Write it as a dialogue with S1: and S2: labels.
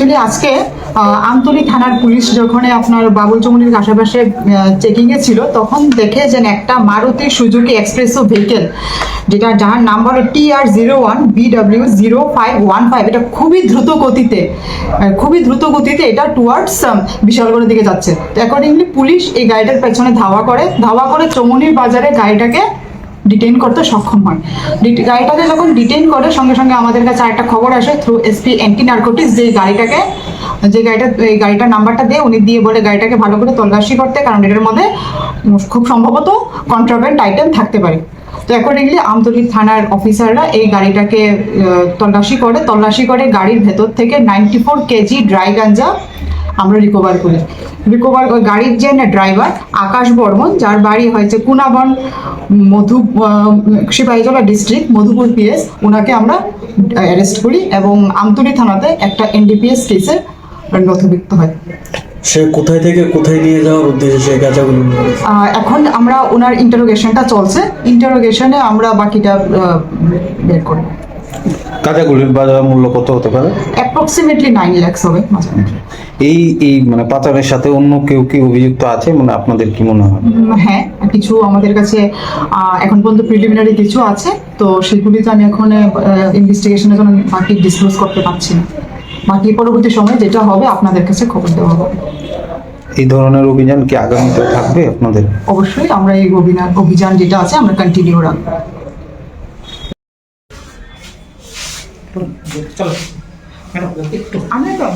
S1: Actually আজকে আমতলী থানার police যখন আপনার বাবুল চমুনির আশেপাশে চেকিং এ ছিল, তখন দেখে যে একটা মারুতি সুজুকি এক্সপ্রেসো ভেহিকেল, যেটা যার number T R zero one BW zero five one five এটা খুবই দ্রুত গতিতে খুবই দ্রুত গতিতে এটা টুয়ার্ডস বিশালগড়ের দিকে যাচ্ছে। তো অ্যাকর্ডিংলি পুলিশ এই গাড়িটার পেছনে ধাওয়া করে ধাওয়া করে চমুনির বাজারে গাড়িটাকে ডিটেইন করতে সক্ষম হয়। ডিট- গাড়িটাকে যখন ডিটেইন করে, সঙ্গে সঙ্গে আমাদের কাছে একটা খবর আসে থ্রু এসপি অ্যান্টি নার্কোটিক্স যে গাড়িটাকে, যে গাড়িটা, এই গাড়িটার নাম্বারটা দিয়ে উনি দিয়ে বলে গাড়িটাকে ভালো করে তল্লাশি করতে, কারণ এটার মধ্যে খুব সম্ভবত কন্ট্রাব্যান্ড আইটেম থাকতে পারে। তো অ্যাকর্ডিংলি আমতলী থানার অফিসাররা এই গাড়িটাকে তল্লাশি করে তল্লাশি করে গাড়ির ভেতর থেকে ninety four KG dry ganja আমরা রিকভার করি। রিকভার গাড়ির যে ড্রাইভার আকাশ বর্মন যার বাড়ি হয়েছে Kunaban Madhu Sepahijala district Madhupur P S ওনাকে আমরা অ্যারেস্ট করি এবং আমতলী থানাতে একটা এনডিপিএস কেসে নথিভুক্ত হয়।
S2: সে কোথায় থেকে কোথায় নিয়ে যাওয়ার উদ্দেশ্যে সেই গাঁজাগুলো
S1: এখন আমরা ওনার ইন্টারোগেশনটা চলছে। ইন্টারোগেশনে আমরা বাকিটা বের করব।
S3: কাঁচাগুলির বাজার মূল্য কত হতে পারে?
S1: অ্যাপ্রক্সিমেটলি নাইন ল্যাক্স হবে।
S3: এই এই মানে পাচারের সাথে অন্য কেউ কি অভিযুক্ত আছে? মানে আপনাদের কি মনে হয়?
S1: হ্যাঁ কিছু আমাদের কাছে এখন পর্যন্ত প্রিলিমিনারি কিছু আছে তো সেগুলিতে আমি এখন ইনভেস্টিগেশনের জন্য বাকি ডিসক্লোজ করতে পারছি না। বাকি পরবর্তী সময় যেটা হবে আপনাদের কাছে খবর দেওয়া হবে।
S3: এই ধরনের অভিযান কি আগামীতে থাকবে আপনাদের?
S1: অবশ্যই আমরা এই অভিযান অভিযান যেটা আছে আমরা কন্টিনিউ রাখব। আমি তো